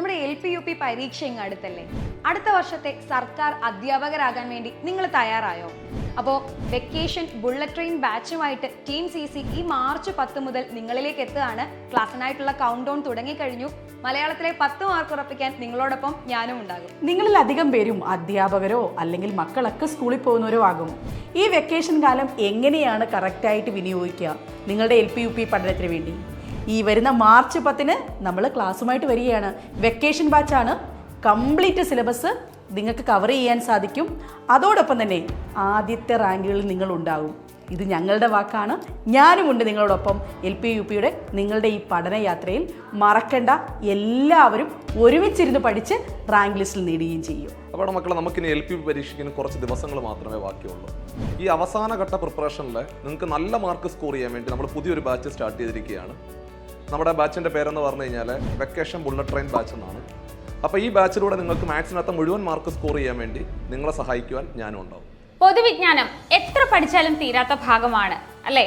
നമ്മുടെ L P U P പരീക്ഷ ഇങ്ങ് അടുത്തല്ലേ? അടുത്ത വർഷത്തെ സർക്കാർ അധ്യാപകരാകാൻ വേണ്ടി നിങ്ങൾ തയ്യാറായോ? അപ്പോൾ വെക്കേഷൻ ബുള്ളറ്റ് ട്രെയിൻ ബാച്ചുമായിട്ട് ടീം സി സി ഈ മാർച്ച് പത്ത് മുതൽ നിങ്ങളിലേക്ക് എത്തുകയാണ്. ക്ലാസ്സിനായിട്ടുള്ള കൗണ്ട് ഡൗൺ തുടങ്ങിക്കഴിഞ്ഞു. മലയാളത്തിലെ പത്ത് മാർക്ക് ഉറപ്പിക്കാൻ നിങ്ങളോടൊപ്പം ഞാനും ഉണ്ടാകും. നിങ്ങളിൽ അധികം പേരും അധ്യാപകരോ അല്ലെങ്കിൽ മക്കളൊക്കെ സ്കൂളിൽ പോകുന്നവരോ ആകും. ഈ വെക്കേഷൻ കാലം എങ്ങനെയാണ് കറക്റ്റായിട്ട് വിനിയോഗിക്കുക? നിങ്ങളുടെ എൽ പി യു പി പഠനത്തിന് വേണ്ടി. ഈ വരുന്ന മാർച്ച് പത്തിന് നമ്മൾ ക്ലാസ്സുമായിട്ട് വരികയാണ്. വെക്കേഷൻ ബാച്ചാണ് കംപ്ലീറ്റ് സിലബസ് നിങ്ങൾക്ക് കവർ ചെയ്യാൻ സാധിക്കും. അതോടൊപ്പം തന്നെ ആദ്യത്തെ റാങ്കുകളിൽ നിങ്ങൾ ഉണ്ടാകും ഇത് ഞങ്ങളുടെ വാക്കാണ്. ഞാനുമുണ്ട് നിങ്ങളോടൊപ്പം. എൽ പി യു പിയുടെ നിങ്ങളുടെ ഈ പഠനയാത്രയിൽ മറക്കേണ്ട. എല്ലാവരും ഒരുമിച്ചിരുന്ന് പഠിച്ച് റാങ്ക് ലിസ്റ്റിൽ നേടുകയും ചെയ്യും. അപ്പോൾ മക്കളെ നമുക്കിനി എൽ പി പരീക്ഷയ്ക്ക് കുറച്ച് ദിവസങ്ങൾ മാത്രമേ ബാക്കിയുള്ളൂ. ഈ അവസാന ഘട്ട പ്രിപ്പറേഷനിൽ നിങ്ങൾക്ക് നല്ല മാർക്ക് സ്കോർ ചെയ്യാൻ വേണ്ടി നമ്മൾ പുതിയൊരു ബാച്ച് സ്റ്റാർട്ട് ചെയ്തിരിക്കുകയാണ്. നമ്മുടെ ബാച്ചിന്റെ പേരെന്ന് പറഞ്ഞു കഴിഞ്ഞാൽ വെക്കേഷൻ ബുള്ളറ്റ് ട്രെയിൻ ബാച്ച് എന്നാണ്. അപ്പോൾ ഈ ബാച്ചിലൂടെ നിങ്ങൾക്ക് മാത്സിനകത്ത് മുഴുവൻ മാർക്ക് സ്കോർ ചെയ്യാൻ വേണ്ടി നിങ്ങളെ സഹായിക്കുവാൻ ഞാനും ഉണ്ടാവും. പൊതുവിജ്ഞാനം എത്ര പഠിച്ചാലും തീരാത്ത ഭാഗമാണ് അല്ലേ?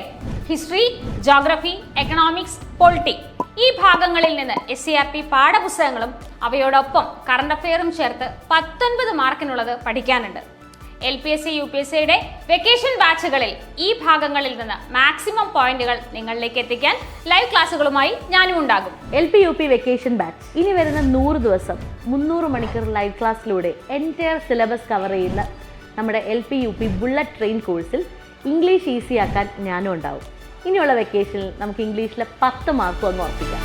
History geography economics polity. ഈ ഭാഗങ്ങളിൽ നിന്ന് എസ് സി ആർ പി പാഠപുസ്തകങ്ങളും അവയോടൊപ്പം കറണ്ട് അഫെയറും ചേർത്ത് പത്തൊൻപത് മാർക്കിനുള്ളത് പഠിക്കാനുണ്ട്. L P S C U P S സിയുടെ വെക്കേഷൻ ബാച്ചുകളിൽ ഈ ഭാഗങ്ങളിൽ നിന്ന് മാക്സിമം പോയിന്റുകൾ നിങ്ങളിലേക്ക് എത്തിക്കാൻ ലൈവ് ക്ലാസ്സുകളുമായി ഞാനും ഉണ്ടാകും. L P U P vacation batch ഇനി വരുന്ന നൂറ് ദിവസം മുന്നൂറ് മണിക്കൂർ ലൈവ് ക്ലാസ്സിലൂടെ എന്റയർ സിലബസ് കവർ ചെയ്യുന്ന നമ്മുടെ L P U P bullet train കോഴ്സിൽ ഇംഗ്ലീഷ് ഈസിയാക്കാൻ ഞാനും ഉണ്ടാവും. ഇനിയുള്ള വെക്കേഷനിൽ നമുക്ക് ഇംഗ്ലീഷിലെ പത്ത് മാർക്ക് ഒന്ന് ഉറപ്പിക്കാം.